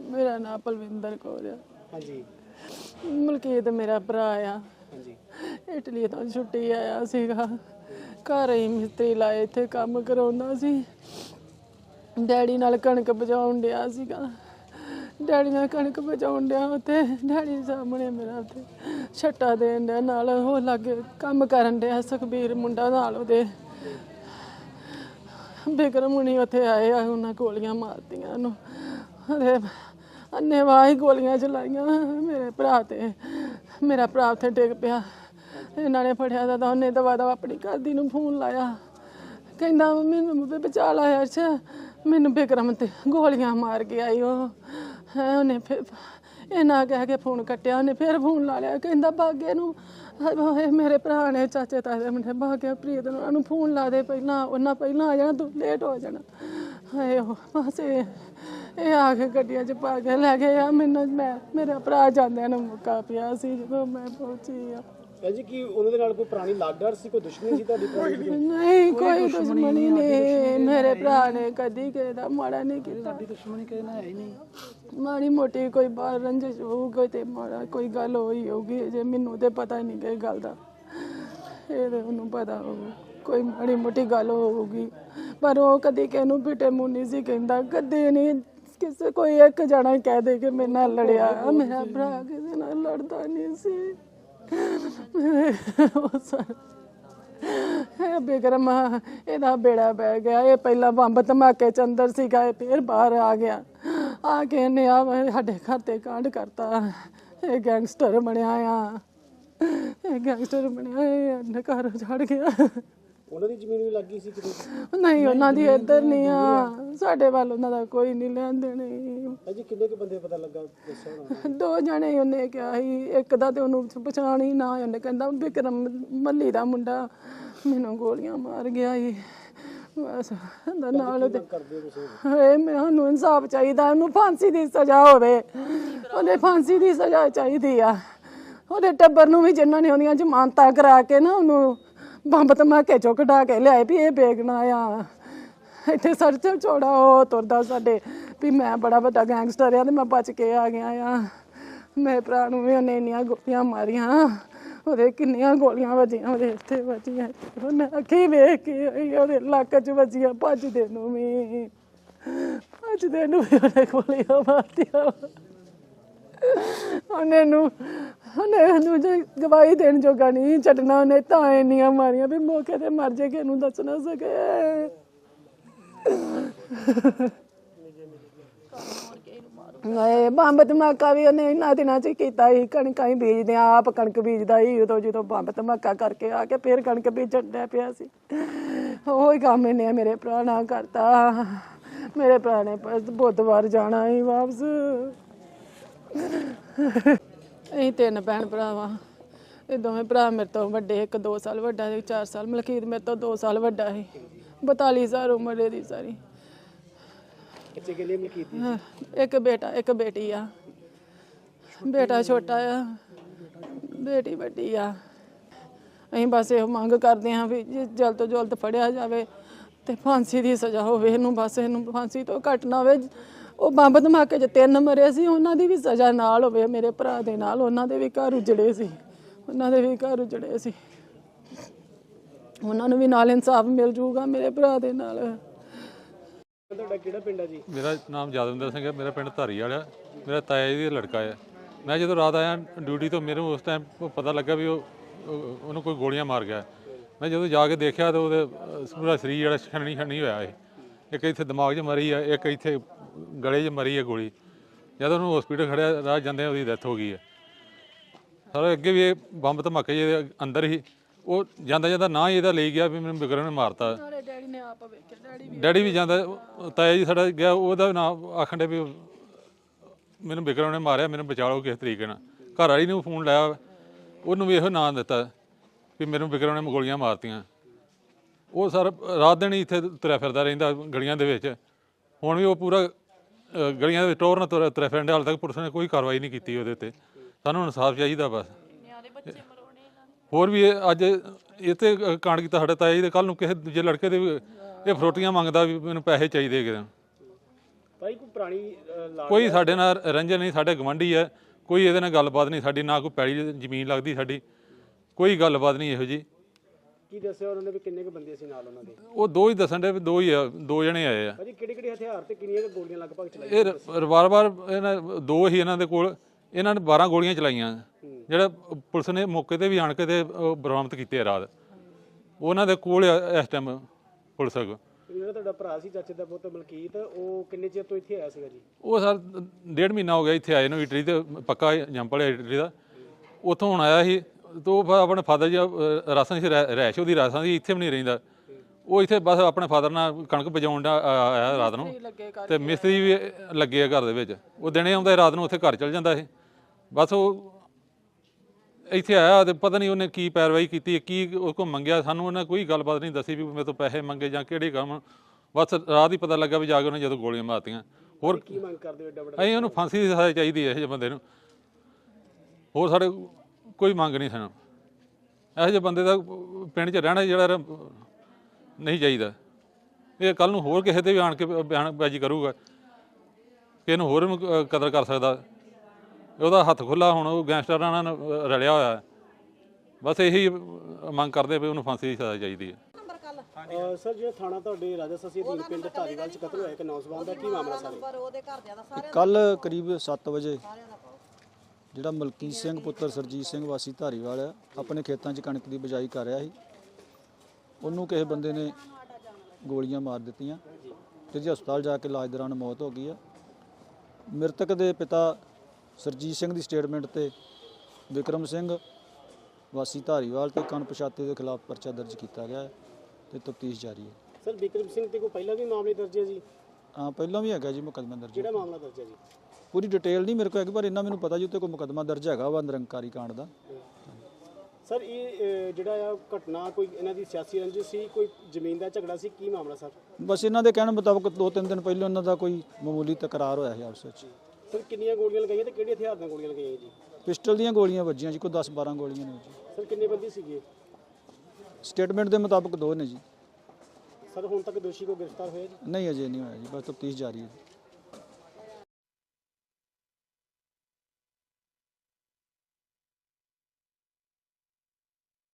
ਮੇਰਾ ਨਾਮ ਪਲਵਿੰਦਰ ਕੌਰ ਆ। ਹਾਂਜੀ। ਮਲਕੀਤ ਮੇਰਾ ਭਰਾ ਆ। ਹਾਂਜੀ। ਇਟਲੀ ਤੋਂ ਛੁੱਟੀ ਆਇਆ ਸੀਗਾ। ਘਰ ਹੀ ਮਿਸਤਰੀ ਲਾਏ ਇੱਥੇ ਕੰਮ ਕਰਾਉਂਦਾ ਸੀ। ਡੈਡੀ ਨਾਲ ਕਣਕ ਬਜਾਉਣ ਡਿਆ ਸੀਗਾ। ਡੈਡੀ ਨਾਲ ਕਣਕ ਬਜਾਉਣ ਡਿਆ ਉੱਥੇ। ਡੈਡੀ ਦੇ ਸਾਹਮਣੇ ਮੇਰਾ ਉੱਥੇ ਛੱਟਾ ਦੇਣ ਡਿਆ। ਨਾਲ ਉਹ ਲਾਗੇ ਕੰਮ ਕਰਨ ਡਿਆ ਸੁਖਬੀਰ ਮੁੰਡਾ ਨਾਲ ਉਹਦੇ। ਬਿਕਰਮ ਹੁਣੀ ਉੱਥੇ ਆਏ ਆ ਉਹਨਾਂ ਗੋਲੀਆਂ ਮਾਰਤੀਆਂ ਉਹਨੂੰ। ਅਰੇ ਅੰਨੇਵਾਹ ਹੀ ਗੋਲੀਆਂ ਚਲਾਈਆਂ ਮੇਰੇ ਭਰਾ ਤੇ। ਮੇਰਾ ਭਰਾ ਉੱਥੇ ਡਿੱਗ ਪਿਆ। ਇਹਨਾਂ ਨੇ ਫੜਿਆ ਤਾਂ ਉਹਨੇ ਦਵਾ ਦਵਾ ਆਪਣੀ ਘਰਦੀ ਨੂੰ ਫੋਨ ਲਾਇਆ। ਕਹਿੰਦਾ ਮੈਨੂੰ ਵੀ ਬਚਾ ਲਾਇਆ ਅੱਛਾ। ਮੈਨੂੰ ਬਿਕਰਮ ਤੇ ਗੋਲੀਆਂ ਮਾਰ ਕੇ ਆਈ ਉਹ। ਹੈਂ, ਉਹਨੇ ਫਿਰ ਇਹਨਾਂ ਕਹਿ ਕੇ ਫੋਨ ਕੱਟਿਆ ਉਹਨੇ ਫਿਰ ਫੋਨ ਲਾ ਲਿਆ ਕਹਿੰਦਾ ਬਾਗੇ ਨੂੰ ਹਾਏ ਮੇਰੇ ਭਰਾ ਨੇ ਚਾਚੇ ਤਾਏ ਦੇ ਮੁੰਡੇ ਬਾਗੇ ਪ੍ਰੀਤ ਨੂੰ ਉਹਨੂੰ ਫੋਨ ਲਾ ਦੇ ਪਹਿਲਾਂ ਉਹਨਾਂ ਪਹਿਲਾਂ ਆ ਜਾਣਾ ਤੂੰ ਲੇਟ ਹੋ ਜਾਣਾ। ਹਾਏ ਉਹ ਬਸ ਇਹ ਇਹ ਆ ਕੇ ਗੱਡੀਆਂ 'ਚ ਪਾ ਕੇ ਲੈ ਗਏ ਆ ਮੈਨੂੰ ਮੈਂ ਮੇਰਾ ਭਰਾ ਜਾਂਦਿਆਂ ਨੂੰ ਮੁੱਕਾ ਪਿਆ ਸੀ ਜਦੋਂ ਮੈਂ ਪਹੁੰਚੀ ਆ। ਜੀ ਕੀ ਉਹਨਾਂ ਦੇ ਨਾਲ ਕੋਈ ਪੁਰਾਣੀ ਲਾਗਡਰ ਸੀ ਕੋਈ ਦੁਸ਼ਮਣੀ ਸੀ ਤੁਹਾਡੀ ਦੀ? ਨਹੀਂ ਕੋਈ ਦੁਸ਼ਮਣੀ ਨਹੀਂ ਮੇਰੇ ਭਰਾ ਨੇ ਕਦੀ ਕਿਸੇ ਦਾ ਮਾੜਾ ਨਹੀਂ ਕੀਤਾ। ਦੁਸ਼ਮਣੀ ਕਿਸੇ ਨਾਲ ਹੈ ਹੀ ਨਹੀਂ। ਮਾੜੀ ਮੋਟੀ ਕੋਈ ਬਾਹਰ ਰੰਜਿਸ਼ ਹੋਊ ਕੋਈ ਤੇ ਮਾੜਾ ਕੋਈ ਗੱਲ ਹੋਈ ਹੋਊਗੀ ਜੇ ਮੈਨੂੰ ਤੇ ਪਤਾ ਹੀ ਨਹੀਂ ਕਿ ਗੱਲ ਦਾ। ਇਹ ਤੇ ਉਹਨੂੰ ਪਤਾ ਹੋਊ ਕੋਈ ਮਾੜੀ ਮੋਟੀ ਗੱਲ ਹੋਊਗੀ। ਪਰ ਉਹ ਕਦੀ ਕਿਸੇ ਨੂੰ ਬਿਟੇ ਮੂੰਹ ਨਹੀਂ ਸੀ ਕਹਿੰਦਾ ਕਦੇ ਨਹੀਂ ਕਿਸੇ ਕੋਈ ਇੱਕ ਜਣਾ ਹੀ ਕਹਿ ਦੇ ਕਿ ਮੇਰੇ ਨਾਲ ਲੜਿਆ। ਮੇਰਾ ਭਰਾ ਕਿਸੇ ਨਾਲ ਲੜਦਾ ਨਹੀਂ ਸੀ। ਉਹ ਸਾਰਾ ਬਿਕਰਮ ਇਹਦਾ ਬੇੜਾ ਬਹਿ ਗਿਆ ਇਹ ਪਹਿਲਾਂ ਬੰਬ ਧਮਾਕੇ ਚ ਅੰਦਰ ਸੀਗਾ ਇਹ ਫਿਰ ਬਾਹਰ ਆ ਗਿਆ। ਆ ਕੇ ਇਹਨੇ ਆ ਸਾਡੇ ਘਰ ਤੇ ਕਾਂਡ ਕਰਤਾ। ਇਹ ਗੈਂਗਸਟਰ ਬਣਿਆ ਆ। ਇਹ ਗੈਂਗਸਟਰ ਬਣਿਆ ਇਹ ਘਰ ਛੱਡ ਗਿਆ। ਉਹਨਾਂ ਦੀ ਜ਼ਮੀਨ ਵੀ ਲੱਗੀ ਸੀ ਕਿਤੇ? ਨਹੀਂ ਉਹਨਾਂ ਦੀ ਇੱਧਰ ਨਹੀਂ ਆ। ਸਾਡੇ ਵੱਲ ਉਹਨਾਂ ਦਾ ਕੋਈ ਨਹੀਂ ਲੈਣ ਦੇਣੇ। ਭੈਣ ਜੀ ਕਿੰਨੇ ਕੁ ਬੰਦੇ ਪਤਾ ਲੱਗਾ ਦੱਸੋ ਨਾ ਦੋ ਜਣੇ ਉਹਨੇ ਕਿਹਾ ਸੀ ਇੱਕ ਦਾ ਤੇ ਉਹਨੂੰ ਪਛਾਣ ਹੀ ਨਾ ਉਹਨੇ ਕਹਿੰਦਾ ਵਿਕਰਮ ਮੱਲੀ ਦਾ ਮੁੰਡਾ ਮੈਨੂੰ ਗੋਲੀਆਂ ਮਾਰ ਗਿਆ ਸੀ। ਬਸ ਨਾਲ ਉਹਦੇ ਹਏ ਮੈਨੂੰ ਇਨਸਾਫ ਚਾਹੀਦਾ ਉਹਨੂੰ ਫਾਂਸੀ ਦੀ ਸਜ਼ਾ ਹੋਵੇ। ਉਹਦੇ ਫਾਂਸੀ ਦੀ ਸਜ਼ਾ ਚਾਹੀਦੀ ਆ। ਉਹਦੇ ਟੱਬਰ ਨੂੰ ਵੀ ਜਿਨ੍ਹਾਂ ਨੇ ਉਹਦੀਆਂ ਜ਼ਮਾਨਤਾਂ ਕਰਾ ਕੇ ਨਾ ਉਹਨੂੰ ਬੰਬ ਧਮਾਕੇ ਚੋਂ ਕਢਾ ਕੇ ਲਿਆਏ ਵੀ ਇਹ ਬੇਗਨਾ ਆ। ਇੱਥੇ ਸਰਚ ਚੋੜਾ ਉਹ ਤੁਰਦਾ ਸਾਡੇ ਵੀ ਮੈਂ ਬੜਾ ਵੱਡਾ ਗੈਂਗਸਟਰ ਆ ਤੇ ਮੈਂ ਬਚ ਕੇ ਆ ਗਿਆ ਆ। ਮੇਰੇ ਭਰਾ ਨੂੰ ਵੀ ਉਹਨੇ ਇੰਨੀਆਂ ਗੋਲੀਆਂ ਮਾਰੀਆਂ। ਉਹਦੇ ਕਿੰਨੀਆਂ ਗੋਲੀਆਂ ਵੱਜੀਆਂ ਉਹਦੇ ਇੱਥੇ ਵੱਜੀਆਂ ਉਹਨੇ ਅੱਖੀ ਵੇਖ ਕੇ ਆਈ, ਉਹਦੇ ਲੱਕ 'ਚ ਵੱਜੀਆਂ ਭੱਜਦੇ ਨੂੰ ਵੀ ਭੱਜਦੇ ਨੂੰ ਵੀ ਉਹਨੇ ਗੋਲੀਆਂ ਮਾਰਤੀਆਂ। ਉਹਨੇ ਨੂੰ ਉਹਨੇ ਨੂੰ ਜੇ ਗਵਾਹੀ ਦੇਣ ਜੋਗਾ ਨਹੀਂ ਛੱਡਣਾ ਉਹਨੇ ਤਾਂ ਇੰਨੀਆਂ ਮਾਰੀਆਂ ਵੀ ਮੌਕੇ ਤੇ ਮਰ ਜੇ ਕਿ ਇਹਨੂੰ ਦੱਸ ਨਾ ਸਕੇ। ਨਹੀਂ ਬੰਬ ਧਮਾਕਾ ਵੀ ਉਹਨੇ ਇਹਨਾਂ ਦਿਨਾਂ ਚ ਹੀ ਕੀਤਾ ਸੀ ਕਣਕਾਂ ਹੀ ਬੀਜਦੇ ਆ, ਆਪ ਕਣਕ ਬੀਜਦਾ ਸੀ ਉਦੋਂ ਜਦੋਂ ਬੰਬ ਧਮਾਕਾ ਕਰਕੇ ਆ ਕੇ ਫੇਰ ਕਣਕ ਬੀਜਣ ਡਿਆ ਪਿਆ ਸੀ। ਉਹੀ ਕੰਮ ਇਹਨੇ ਮੇਰੇ ਭਰਾ ਨਾਲ ਕਰਤਾ। ਮੇਰੇ ਭਰਾ ਨੇ ਬਸ ਬੁੱਧਵਾਰ ਜਾਣਾ ਸੀ ਵਾਪਸ। ਅਸੀਂ ਤਿੰਨ ਭੈਣ ਭਰਾਵਾਂ। ਇਹ ਦੋਵੇਂ ਭਰਾ ਮੇਰੇ ਤੋਂ ਵੱਡੇ ਇੱਕ 2 ਸਾਲ ਵੱਡਾ ਤੇ 4 ਸਾਲ। ਮਲਕੀਤ ਮੇਰੇ ਤੋਂ 2 ਸਾਲ ਵੱਡਾ ਸੀ। 42 ਸਾਲ ਉਮਰ ਇਹਦੀ ਸਾਰੀ। ਬੱਚੇ ਕਿੰਨੇ ਮਲਕੀਤ ਦੀ? ਇੱਕ ਬੇਟਾ, ਇੱਕ ਬੇਟੀ ਆ। ਬੇਟਾ ਛੋਟਾ ਆ। ਬੇਟੀ ਵੱਡੀ ਆ। ਅਸੀਂ ਬਸ ਇਹ ਮੰਗ ਕਰਦੇ ਹਾਂ ਵੀ ਜੇ ਜਲਦ ਤੋਂ ਜਲਦ ਫੜਿਆ ਜਾਵੇ ਤੇ ਫਾਂਸੀ ਦੀ ਸਜ਼ਾ ਹੋਵੇ, ਇਹਨੂੰ ਬਸ ਇਹਨੂੰ ਫਾਂਸੀ ਤੋਂ ਘੱਟ ਨਾ ਹੋਵੇ। ਉਹ ਬੰਬ ਧਮਾਕੇ 'ਚ ਤਿੰਨ ਮਰੇ ਸੀ, ਉਹਨਾਂ ਦੀ ਵੀ ਸਜ਼ਾ ਨਾਲ ਹੋਵੇ, ਮੇਰੇ ਭਰਾ ਦੇ ਨਾਲ। ਉਹਨਾਂ ਦੇ ਵੀ ਘਰ ਉਜੜੇ ਸੀ। ਉਹਨਾਂ ਦੇ ਵੀ ਘਰ ਉਜੜੇ ਸੀ। ਉਹਨਾਂ ਨੂੰ ਵੀ ਨਾਲ ਇਨਸਾਫ ਮਿਲ ਜੂਗਾ ਮੇਰੇ ਭਰਾ ਦੇ ਨਾਲ। ਤੁਹਾਡਾ ਕਿਹੜਾ ਪਿੰਡ ਆ ਜੀ? ਮੇਰਾ ਨਾਮ ਯਾਦਵਿੰਦਰ ਸਿੰਘ ਹੈ ਮੇਰਾ ਪਿੰਡ ਧਾਰੀ ਵਾਲਾ ਮੇਰਾ ਤਾਇਆ ਜੀ ਦਾ ਲੜਕਾ ਹੈ। ਮੈਂ ਜਦੋਂ ਰਾਤ ਆਇਆ ਡਿਊਟੀ ਤੋਂ ਮੈਨੂੰ ਉਸ ਟਾਈਮ ਪਤਾ ਲੱਗਾ ਵੀ ਉਹ ਉਹਨੂੰ ਕੋਈ ਗੋਲੀਆਂ ਮਾਰ ਗਿਆ। ਮੈਂ ਜਦੋਂ ਜਾ ਕੇ ਦੇਖਿਆ ਤਾਂ ਉਹਦੇ ਅਹ, ਪੂਰਾ ਸਰੀਰ ਜਿਹੜਾ ਛਣਨੀ ਛਣਨੀ ਹੋਇਆ ਹੈ ਇੱਕ ਇੱਥੇ ਦਿਮਾਗ 'ਚ ਮਰੀ ਹੈ ਇੱਕ ਇੱਥੇ ਗਲੇ 'ਚ ਮਰੀ ਹੈ ਗੋਲੀ। ਜਦੋਂ ਉਹਨੂੰ ਹਸਪੀਟਲ ਖੜਿਆ ਰਾਹ ਜਾਂਦੇ ਉਹਦੀ ਡੈਥ ਹੋ ਗਈ ਹੈ। ਸਾਰੇ ਅੱਗੇ ਵੀ ਇਹ ਬੰਬ ਧਮਾਕੇ ਜਿਹਦੇ ਅੰਦਰ ਹੀ ਉਹ ਜਾਂਦਾ ਜਾਂਦਾ ਨਾ ਹੀ ਇਹਦਾ ਲਈ ਗਿਆ ਵੀ ਮੈਨੂੰ ਬਿਗਰਨ ਨੇ ਮਾਰਤਾ। ਨਾਲੇ ਡੈਡੀ ਨੇ ਆਪ ਵੇਖਿਆ ਡੈਡੀ ਡੈਡੀ ਵੀ ਜਾਂਦਾ ਤਾਇਆ ਜੀ ਸਾਡਾ ਗਿਆ ਉਹਦਾ ਨਾਮ ਆਖਣ ਦੇ ਵੀ ਮੈਨੂੰ ਵਿਕਰਮ ਨੇ ਮਾਰਿਆ ਮੈਨੂੰ ਬਚਾ ਲਓ ਕਿਸ ਤਰੀਕੇ ਨਾਲ। ਘਰ ਵਾਲੀ ਨੂੰ ਫੋਨ ਲਾਇਆ ਉਹਨੂੰ ਵੀ ਇਹੋ ਨਾਂ ਦਿੱਤਾ ਵੀ ਮੈਨੂੰ ਵਿਕਰਮ ਨੇ ਗੋਲੀਆਂ ਮਾਰਤੀਆਂ। ਉਹ ਸਰ ਰਾਤ ਦਿਨ ਹੀ ਇੱਥੇ ਤੁਰਿਆ ਫਿਰਦਾ ਰਹਿੰਦਾ ਗਲੀਆਂ ਦੇ ਵਿੱਚ। ਹੁਣ ਵੀ ਉਹ ਪੂਰਾ ਗਲੀਆਂ ਦੇ ਵਿੱਚ ਟੋਰ ਤੁਰਿਆ ਤੁਰਿਆ ਫਿਰਦਾ ਹਾਲ ਤੱਕ ਪੁਲਿਸ ਨੇ ਕੋਈ ਕਾਰਵਾਈ ਨਹੀਂ ਕੀਤੀ ਉਹਦੇ ਉੱਤੇ। ਸਾਨੂੰ ਇਨਸਾਫ ਚਾਹੀਦਾ ਬਸ। ਹੋਰ ਵੀ ਇਹ ਅੱਜ ਤੇ ਕਾਂਡ ਕੀਤਾ ਸਾਡੇ ਤਾਇਆ ਜੀ ਦੇ ਕੱਲ ਨੂੰ ਕਿਸੇ ਦੂਜੇ ਲੜਕੇ ਦੇ ਵੀ ਇਹ ਫਰੋਟੀਆਂ ਮੰਗਦਾ ਵੀ ਮੈਨੂੰ ਪੈਸੇ ਚਾਹੀਦੇ ਕਿਤੇ ਭਾਈ ਕੋਈ ਪੁਰਾਣੀ ਕੋਈ ਸਾਡੇ ਨਾਲ ਰੰਜਨ ਨਹੀਂ ਸਾਡੇ ਗਵੰਡੀ ਹੈ ਕੋਈ ਇਹਦੇ ਨਾਲ ਗੱਲਬਾਤ ਨਹੀਂ ਸਾਡੀ ਨਾ ਕੋਈ ਪੈਲੀ ਜ਼ਮੀਨ ਲੱਗਦੀ ਸਾਡੀ। ਕੋਈ ਗੱਲਬਾਤ ਨਹੀਂ ਇਹੋ ਜੀ। ਕੀ ਦੱਸਿਆ ਉਹਨਾਂ ਨੇ ਵੀ ਕਿੰਨੇ ਕੁ ਬੰਦੇ ਸੀ ਨਾਲ ਉਹਨਾਂ ਦੇ? ਉਹ ਦੋ ਹੀ ਦੱਸਣ ਦੇ ਵੀ ਦੋ ਹੀ ਆ ਦੋ ਜਣੇ ਆਏ ਆ। ਭਾਜੀ ਕਿਹੜੇ ਕਿਹੜੇ ਹਥਿਆਰ ਤੇ ਕਿੰਨੀਆਂ ਕੁ ਗੋਲੀਆਂ ਲਗਭਗ ਚਲਾਈਆਂ? ਇਹ ਰਿਵਾਲਵਰ ਇਹਨਾਂ ਦੋ ਹੀ ਇਹਨਾਂ ਦੇ ਕੋਲ। ਇਹਨਾਂ ਨੇ 12 ਗੋਲੀਆਂ ਚਲਾਈਆਂ। ਜਿਹੜਾ ਪੁਲਿਸ ਨੇ ਮੌਕੇ ਤੇ ਵੀ ਆਣ ਕੇ ਤੇ ਬਰਾਮਦ ਕੀਤੇ ਆ ਰਾਤ। ਉਹਨਾਂ ਦੇ ਕੋਲ ਆ ਇਸ ਟਾਈਮ ਪੁਲਿਸ ਕੋਲ। ਜਿਹੜਾ ਤੁਹਾਡਾ ਭਰਾ ਸੀ ਚਾਚੇ ਦਾ ਪੁੱਤ ਮਲਕੀਤ ਉਹ ਕਿੰਨੇ ਚਿਰ ਤੋਂ ਇੱਥੇ ਆਇਆ ਸੀਗਾ ਜੀ? ਉਹ ਸਰ ਡੇਢ ਮਹੀਨਾ ਹੋ ਗਿਆ ਇੱਥੇ ਆਏ ਨੂੰ ਇਟਲੀ ਤੇ ਪੱਕਾ ਜੰਪਲ ਇਟਲੀ ਦਾ। ਉੱਥੋਂ ਹੁਣ ਆਇਆ ਸੀ ਤੇ ਉਹ ਫਿਰ ਆਪਣੇ ਫਾਦਰ ਜੀ ਅਹ, ਰਾਜਸਥਾਨ ਸੀ ਰਹਿ- ਰਹਿਸ਼ ਉਹਦੀ ਰਾਜਸਥਾਨ ਦੀ ਇੱਥੇ ਵੀ ਨਹੀਂ ਰਹਿੰਦਾ। ਉਹ ਇੱਥੇ ਬਸ ਆਪਣੇ ਫਾਦਰ ਨਾਲ ਕਣਕ ਬਜਾਉਣ ਦਾ ਆਇਆ ਰਾਤ ਨੂੰ। ਤੇ ਮਿਸਤਰੀ ਵੀ ਲੱਗੇ ਆ ਘਰ ਦੇ ਵਿੱਚ। ਉਹ ਦਿਨੇ ਆਉਂਦਾ ਸੀ, ਰਾਤ ਨੂੰ ਉੱਥੇ ਘਰ ਚਲ ਜਾਂਦਾ ਸੀ। ਬਸ ਉਹ ਇੱਥੇ ਆਇਆ ਤੇ ਪਤਾ ਨਹੀਂ ਉਹਨੇ ਕੀ ਪੈਰਵਾਈ ਕੀਤੀ ਕੀ ਉਹ ਕੋ ਮੰਗਿਆ ਸਾਨੂੰ ਉਹਨੇ ਕੋਈ ਗੱਲਬਾਤ ਨਹੀਂ ਦੱਸੀ ਵੀ ਮੇਰੇ ਤੋਂ ਪੈਸੇ ਮੰਗੇ ਜਾਂ ਕਿਹੜੇ ਕੰਮ। ਬਸ ਰਾਤ ਹੀ ਪਤਾ ਲੱਗਾ ਵੀ ਜਾ ਕੇ ਉਹਨੇ ਜਦੋਂ ਗੋਲੀਆਂ ਮਾਰਤੀਆਂ। ਹੋਰ ਕੀ ਮੰਗ ਕਰਦੇ ਹੋ ਏਡਾ ਵੱਡਾ? ਅਸੀਂ ਉਹਨੂੰ ਫਾਂਸੀ ਦੀ ਸਜ਼ਾ ਚਾਹੀਦੀ ਹੈ ਇਹ ਜਿਹੇ ਬੰਦੇ ਨੂੰ। ਹੋਰ ਸਾਡੇ ਕੋਈ ਮੰਗ ਨਹੀਂ ਸਾਨੂੰ। ਇਹੋ ਜਿਹੇ ਬੰਦੇ ਦਾ ਪਿੰਡ 'ਚ ਰਹਿਣਾ ਜਿਹੜਾ ਨਹੀਂ ਚਾਹੀਦਾ। ਇਹ ਕੱਲ ਨੂੰ ਹੋਰ ਕਿਸੇ ਤੇ ਵੀ ਆਣ ਕੇ ਬਿਆਨਬਾਜ਼ੀ ਕਰੂਗਾ। ਕਿ ਇਹਨੂੰ ਹੋਰ ਕਦਰ ਕਰ ਸਕਦਾ। ਉਹਦਾ ਹੱਥ ਖੁੱਲਾ ਹੁਣ ਉਹ ਗੈਂਗਸਟਰਾਂ ਨਾਲ ਰਲਿਆ ਹੋਇਆ। ਹੈ। ਬਸ ਇਹੀ ਮੰਗ ਕਰਦੇ ਵੀ ਉਹਨੂੰ ਫਾਂਸੀ ਦੀ ਸਜ਼ਾ ਚਾਹੀਦੀ ਹੈ। ਅ, ਸਰ ਜਿਹੜਾ ਥਾਣਾ ਤੁਹਾਡੇ ਰਾਜਾ ਸਸੀ ਅਧੀਨ ਪਿੰਡ ਧਾਰੀਵਾਲ ਚ ਕਤਲ ਹੋਇਆ ਇੱਕ ਨੌਜਵਾਨ ਦਾ ਕੀ ਮਾਮਲਾ ਸਾਰੇ? ਕੱਲ ਕਰੀਬ 7 ਵਜੇ ਜਿਹੜਾ ਮਲਕੀਤ ਸਿੰਘ ਪੁੱਤਰ ਸਰਜੀਤ ਸਿੰਘ ਵਾਸੀ ਧਾਰੀਵਾਲ ਆ ਆਪਣੇ ਖੇਤਾਂ 'ਚ ਕਣਕ ਦੀ ਬਿਜਾਈ ਕਰ ਰਿਹਾ ਸੀ। ਉਹਨੂੰ ਕਿਸੇ ਬੰਦੇ ਨੇ ਗੋਲੀਆਂ ਮਾਰ ਦਿੱਤੀਆਂ ਤੇ ਜੀ ਹਸਪਤਾਲ ਜਾ ਕੇ ਇਲਾਜ ਦੌਰਾਨ ਮੌਤ ਹੋ ਗਈ ਆ। ਮ੍ਰਿਤਕ ਦੇ ਪਿਤਾ ਸਰਜੀਤ ਸਿੰਘ ਦੀ ਸਟੇਟਮੈਂਟ ਤੇ ਵਿਕਰਮ ਸਿੰਘ ਵਾਸੀ ਧਾਰੀਵਾਲ ਤੇ ਕਣਪਛਾਤੇ ਦੇ ਖਿਲਾਫ ਪਰਚਾ ਦਰਜ ਕੀਤਾ ਗਿਆ ਹੈ ਤੇ ਤਫਤੀਸ਼ ਜਾਰੀ ਹੈ। ਸਰ ਬਿਕਰਮ ਸਿੰਘ ਤੇ ਕੋਈ ਪਹਿਲਾਂ ਵੀ ਮਾਮਲੇ ਦਰਜ ਹੈ ਜੀ? ਹਾਂ ਪਹਿਲਾਂ ਵੀ ਹੈਗਾ ਜੀ ਮੁਕੱਦਮਾ ਦਰਜ ਕਿਹੜਾ ਮਾਮਲਾ ਦਰਜ ਹੈ ਜੀ? ਪੂਰੀ ਡਿਟੇਲ ਨਹੀਂ ਮੇਰੇ ਕੋਲ ਹੈਗੀ ਪਰ ਇੰਨਾ ਮੈਨੂੰ ਪਤਾ ਜੀ ਉੱਤੇ ਕੋਈ ਮੁਕੱਦਮਾ ਦਰਜ ਹੈਗਾ ਵਾ ਨਿਰੰਕਾਰੀ ਕਾਂਡ ਦਾ। ਸਰ ਇਹ ਜਿਹੜਾ ਆ ਘਟਨਾ ਕੋਈ ਇਹਨਾਂ ਦੀ ਸਿਆਸੀ ਰੰਜਿਸ਼ ਸੀ ਕੋਈ ਜ਼ਮੀਨ ਦਾ ਝਗੜਾ ਸੀ ਕੀ ਮਾਮਲਾ ਸਰ? ਬਸ ਇਹਨਾਂ ਦੇ ਕਹਿਣ ਮੁਤਾਬਕ ਦੋ ਤਿੰਨ ਦਿਨ ਪਹਿਲਾਂ ਇਹਨਾਂ ਦਾ ਕੋਈ ਮਾਮੂਲੀ ਤਕਰਾਰ ਹੋਇਆ ਸੀ ਆਪਸ ਵਿੱਚ। ਸਰ ਕਿੰਨੀਆਂ ਗੋਲੀਆਂ ਲਗਾਈਆਂ ਤੇ ਕਿਹੜੇ ਹਥਿਆਰ ਨਾਲ ਗੋਲੀਆਂ ਲਗਾਈਆਂ ਜੀ? ਪਿਸਟਲ ਦੀਆਂ ਗੋਲੀਆਂ ਵੱਜੀਆਂ ਜੀ ਕੋਈ 10 12 ਗੋਲੀਆਂ ਨੇ ਜੀ। ਸਰ ਕਿੰਨੇ ਬੰਦੇ ਸੀਗੇ? ਸਟੇਟਮੈਂਟ ਦੇ ਮੁਤਾਬਕ ਦੋ ਨੇ ਜੀ। ਸਰ ਹੁਣ ਤੱਕ ਦੋਸ਼ੀ ਕੋ ਗ੍ਰਿਫਤਾਰ ਹੋਇਆ ਜੀ? ਨਹੀਂ ਅਜੇ ਨਹੀਂ ਹੋਇਆ ਜੀ ਬਸ ਤਫਤੀਸ਼ ਜਾਰੀ ਹੈ